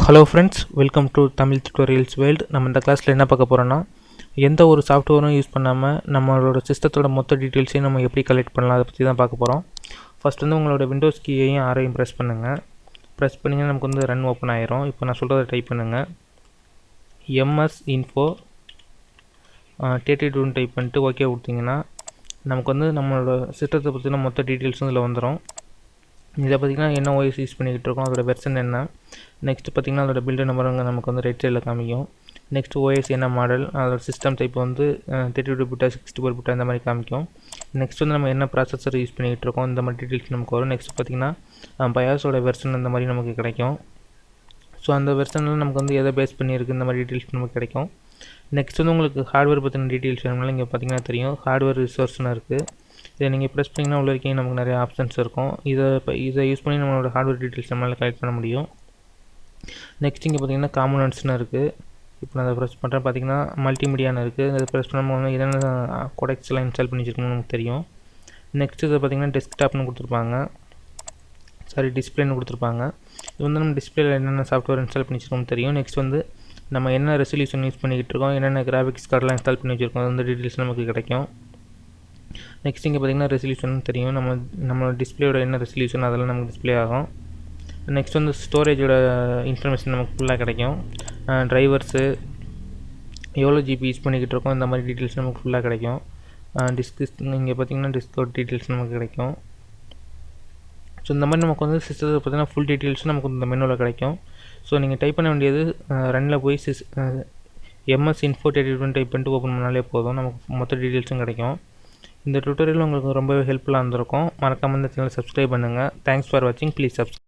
Hello friends welcome to Tamil tutorials world நம்ம இந்த கிளாஸில் என்ன பார்க்க போகிறோன்னா எந்த ஒரு சாஃப்ட்வேரும் யூஸ் பண்ணாமல் நம்மளோட சிஸ்டத்தோட மொத்த டீட்டெயில்ஸையும் நம்ம எப்படி கலெக்ட் பண்ணலாம் அதை பற்றி தான் பார்க்க போகிறோம் ஃபஸ்ட் வந்து உங்களோட விண்டோஸ் கீயையும் ஆரையும் ப்ரெஸ் பண்ணுங்கள் ப்ரெஸ் பண்ணிங்கன்னா நமக்கு வந்து ரன் ஓப்பன் ஆயிரும் இப்போ நான் சொல்கிறத டைப் பண்ணுங்கள் எம்எஸ் இன்ஃபோ டேட்டி டூன் டைப் பண்ணிட்டு ஓகே கொடுத்தீங்கன்னா நமக்கு வந்து நம்மளோட சிஸ்டத்தை பற்றின மொத்த டீட்டெயில்ஸும் இதில் வந்துடும் இதை பார்த்திங்கன்னா என்ன ஓஎஸ் யூஸ் பண்ணிக்கிட்டு இருக்கோம் அதோட வெர்ஷன் என்ன? நெக்ஸ்ட் பார்த்திங்கன்னா அதோட பில்டு நம்பர் அங்கே நமக்கு வந்து ரைட் சைடில் காமிக்கும். நெக்ஸ்ட் ஓஎஸ் என்ன மாடல் அதோட சிஸ்டம் டைப் வந்து தேர்ட்டி டூ பிட்டா சிக்ஸ்டி ஃபோர் பிட்டா இந்த மாதிரி காமிக்கும். நெக்ஸ்ட் வந்து நம்ம என்ன ப்ராசஸர் யூஸ் பண்ணிகிட்டு இருக்கோம் இந்த மாதிரி டீட்டெயில்ஸ் நமக்கு வரும். நெக்ஸ்ட் பார்த்திங்கன்னா பயாஸோட வெர்ஷன் இந்த மாதிரி நமக்கு கிடைக்கும். ஸோ அந்த வெர்ஷனில் நமக்கு வந்து எதை பேஸ் பண்ணியிருக்கு இந்த மாதிரி டீட்டெயில்ஸ் நமக்கு கிடைக்கும். நெக்ஸ்ட் வந்து உங்களுக்கு ஹார்ட்வேர் பற்றின டீட்டெயில்ஸ் வேணும்னா இங்கே பார்த்தீங்கன்னா தெரியும். ஹார்ட்வேர் ரிசோர்ஸ்னு இருக்குது இதை நீங்கள் ப்ரெஸ் பண்ணிங்கன்னா உள்ள வரைக்கும் நமக்கு நிறைய ஆப்ஷன்ஸ் இருக்கும். இதை இப்போ இதை யூஸ் பண்ணி நம்மளோட ஹார்ட்வேர் டீட்டெயில்ஸ் நம்மளால் கலெக்ட் பண்ண முடியும். நெக்ஸ்ட் இங்கே பார்த்தீங்கன்னா காம்பனன்ட்ஸ்னு இருக்குது இப்போ நான் அதை ப்ரெஸ் பண்ணுறேன் பார்த்தீங்கன்னா மல்டிமீடியான்னு இருக்குது அதை ப்ரெஸ் பண்ணும்போது என்னென்ன கொடெக்ஸ் எல்லாம் இன்ஸ்டால் பண்ணி வச்சிருக்கணும்னு நமக்கு தெரியும். நெக்ஸ்ட் இதை பார்த்தீங்கன்னா டெஸ்க்டாப்னு கொடுத்துருப்பாங்க. சாரி டிஸ்பிளேன்னு கொடுத்துருப்பாங்க. இது வந்து நம்ம டிஸ்பிளேல என்னென்ன சாஃப்ட்வேர் இன்ஸ்டால் பண்ணி வச்சிருக்கோம்னு தெரியும். நெக்ஸ்ட் வந்து நம்ம என்ன ரெசல்யூஷன் யூஸ் பண்ணிக்கிட்டு இருக்கோம் என்னென்ன கிராஃபிக்ஸ் கார்டெலாம் இன்ஸ்டால் பண்ணி வச்சுருக்கோம் அந்த டீட்டெயில்ஸ் நமக்கு கிடைக்கும். நெக்ஸ்ட் இங்கே பார்த்தீங்கன்னா ரெசல்யூஷன் தெரியும். நம்ம நம்மளோட டிஸ்பிளேயோட என்ன ரெசல்யூஷன் அதெல்லாம் நமக்கு டிஸ்ப்ளே ஆகும். நெக்ஸ்ட் வந்து ஸ்டோரேஜோட இன்ஃபர்மேஷன் நமக்கு ஃபுல்லாக கிடைக்கும். ட்ரைவர்ஸு எவ்வளோ ஜிபி யூஸ் பண்ணிக்கிட்டு இருக்கோம் இந்த மாதிரி டீட்டெயில்ஸ் நமக்கு ஃபுல்லாக கிடைக்கும். டிஸ்க் இங்கே பார்த்தீங்கன்னா டிஸ்கவுட் டீட்டெயில்ஸ் நமக்கு கிடைக்கும். ஸோ இந்த மாதிரி நமக்கு வந்து சிஸ்டத்தை பார்த்தீங்கன்னா ஃபுல் டீட்டெயில்ஸும் நமக்கு இந்த மெனுவில் கிடைக்கும். ஸோ நீங்கள் டைப் பண்ண வேண்டியது ரன்னில் போய் சிஸ் எம்எஸ் இன்ஃபோ டேட்டிவ் டைப் பண்ணிட்டு ஓப்பன் பண்ணாலே போதும். நமக்கு மொத்த டீட்டெயில்ஸும் கிடைக்கும். இந்த டுட்டோரியல் உங்களுக்கு ரொம்பவே ஹெல்ப்ஃபுல்லாக இருந்திருக்கும். மறக்காமல் இந்த சேனல் சப்ஸ்கிரைப் பண்ணுங்கள் தேங்க்ஸ் ஃபார் வாட்சிங் ப்ளீஸ் சப்ஸ்